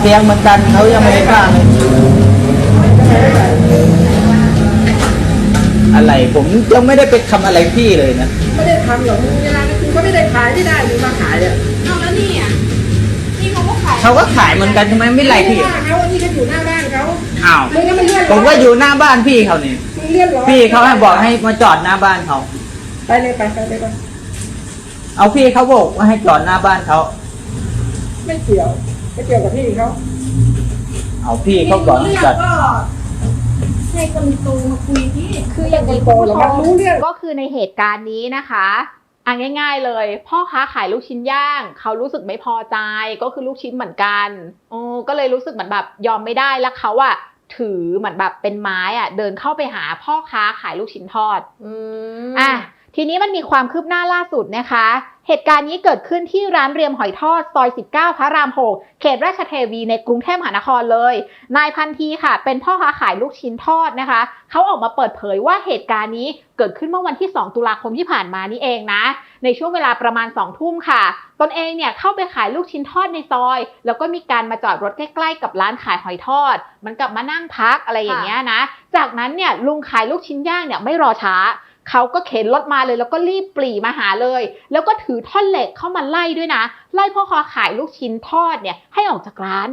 เตียงเหมือนกันเขายังไม่ได้สร้างเลยอะไรผมยังไม่ได้ไปทำอะไรพี่เลยนะไม่ได้ทำหรอกเวลานั้นคุณก็ไม่ได้ขายไม่ได้หรือมาขายเนี่ยเอาแล้วนี่อะนี่เขาก็ขายเขาก็ขายเหมือนกันทำไมไม่ไล่พี่ม่ว่าเขาอันนี้เขาอยู่หน้าบ้านเขาอ้าวมึงก็มาเลื่อนผมก็อยู่หน้าบ้านพี่เขานี่มึงเลื่อนร้อยพี่เขาให้บอกให้มาจอดหน้าบ้านเขาไปเลยไปไปเลยไปเอาพี่เขาบอกว่าให้จอดหน้าบ้านเขาไม่เกี่ยว ไม่เกี่ยวกับพี่เขาเอาพี่เขาบอกให้จอดก็ให้คนโตมาคุยที่คืออย่างนี้โตคุณหรผู้อกชมันมรู้เรื่องก็คือในเหตุการณ์นี้นะคะอะง่าย ๆ เลย พ่อค้าขายลูกชิ้นย่าง เขารู้สึกไม่พอใจก็คือลูกชิ้นเหมือนกันโอ้ก็เลยรู้สึกเหมือนแบบยอมไม่ได้แล้วเขาอะถือเหมือนแบบเป็นไม้อะเดินเข้าไปหาพ่อค้าขายลูกชิ้นทอด อืมอะ ทีนี้มันมีความคืบหน้าล่าสุดนะคะ เหตุการณ์นี้เกิดขึ้นที่ร้านเรียมหอยทอดซอย 19 พระราม 6 เขตราชเทวีในกรุงเทพมหานครเลย นายพันธีค่ะ เป็นพ่อค้าขายลูกชิ้นทอดนะคะ เขาออกมาเปิดเผยว่าเหตุการณ์นี้เกิดขึ้นเมื่อวันที่ 2 ตุลาคมที่ผ่านมานี่เองนะ ในช่วงเวลาประมาณ 2 ทุ่มค่ะ ตนเองเนี่ยเข้าไปขายลูกชิ้นทอดในซอย แล้วก็มีการมาจอดรถใกล้ๆ กับร้านขายหอยทอด มันกลับมานั่งพักอะไรอย่างเงี้ยนะ จากนั้นเนี่ยลุงขายลูกชิ้นย่างเนี่ยไม่รอช้า เขาก็เข็นรถมาเลย แล้วก็รีบปรีมาหาเลย แล้วก็ถือท่อนเหล็กเข้ามาไล่ด้วยนะ ไล่พ่อค้าขายลูกชิ้นทอดเนี่ยให้ออกจากร้าน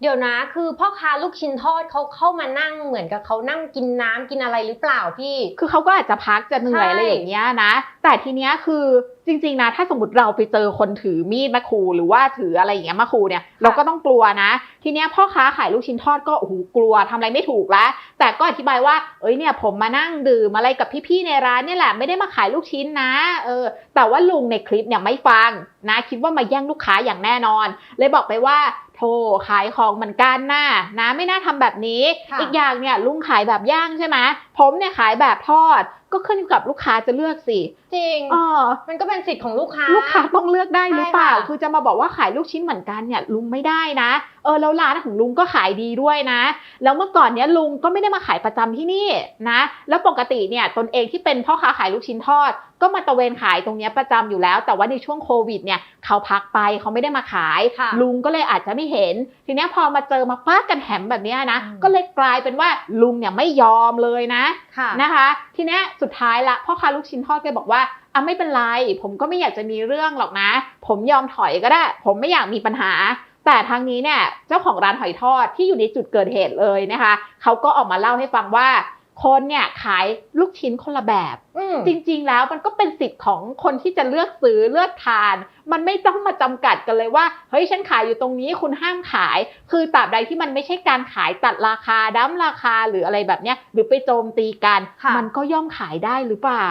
เดี๋ยวนะคือพ่อค้าลูกชิ้นทอดเขาเข้ามานั่งเหมือนกับเขานั่งกินน้ำกินอะไรหรือเปล่าพี่ คือเขาก็อาจจะพักจะเหนื่อยใช่อะไรอย่างเงี้ยนะ แต่ทีเนี้ยคือ จริง ๆ นะ ถ้าสมมติเราไปเจอคนถือมีดมาขู่หรือว่าถืออะไรอย่างเงี้ยมาขู่เนี่ยเราก็ต้องกลัวนะ ทีเนี้ยพ่อค้าขายลูกชิ้นทอดก็โอ้โหกลัวทำอะไรไม่ถูกแล้ว แต่ก็อธิบายว่าเอ้ยเนี่ยผมมานั่งดื่มอะไรกับพี่ๆในร้านเนี่ยแหละไม่ได้มาขายลูกชิ้นนะเออแต่ว่าลุงในคลิปเนี่ยไม่ฟังนะคิดว่ามาแย่งลูกค้าอย่างแน่นอน เลยบอกไปว่าโธ่ขายของเหมือนกันน่ะนะไม่น่าทำแบบนี้ค่ะอีกอย่างเนี่ยลุงขายแบบย่างใช่ไหมผมเนี่ยขายแบบทอด ก็ขึ้นอยู่กับลูกค้าจะเลือกสิจริงเออมันก็เป็นสิทธิ์ของลูกค้า ลูกค้าต้องเลือกได้หรือเปล่าใช่ค่ะคือจะมาบอกว่าขายลูกชิ้นเหมือนกันเนี่ยลุงไม่ได้นะ เออแล้วร้านของลุงก็ขายดีด้วยนะ แล้วเมื่อก่อนเนี้ยลุงก็ไม่ได้มาขายประจำที่นี่นะ แล้วปกติเนี่ยตนเองที่เป็นพ่อค้าขายลูกชิ้นทอด ก็มาตระเวนขายตรงเนี้ยประจำอยู่แล้ว แต่ว่าในช่วงโควิดเนี่ยเขาพักไปเขาไม่ได้มาขายค่ะลุงก็เลยอาจจะไม่เห็น ทีเนี้ยพอมาเจอมาฟาดกันแหมแบบเนี้ยนะอืมก็เลยกลายเป็นว่าลุงเนี่ยไม่ยอมเลยนะค่ะนะคะ ทีเนี้ยสุดท้ายละพ่อค้าลูกชิ้นทอดก็บอกว่าอะไม่เป็นไร ผมก็ไม่อยากจะมีเรื่องหรอกนะ ผมยอมถอยก็ได้ ผมไม่อยากมีปัญหา แต่ทางนี้เนี่ยเจ้าของร้านหอยทอดที่อยู่ในจุดเกิดเหตุเลยนะคะเขาก็ออกมาเล่าให้ฟังว่าคนเนี่ยขายลูกชิ้นคนละแบบอืมจริงๆ แล้วมันก็เป็นสิทธิ์ของคนที่จะเลือกซื้อเลือกทาน มันไม่ต้องมาจำกัดกันเลยว่าเฮ้ยฉันขายอยู่ตรงนี้คุณห้ามขาย คือตราบใดที่มันไม่ใช่การขายตัดราคาดั้มราคาหรืออะไรแบบเนี้ยหรือไปโจมตีกันค่ะมันก็ย่อมขายได้หรือเปล่า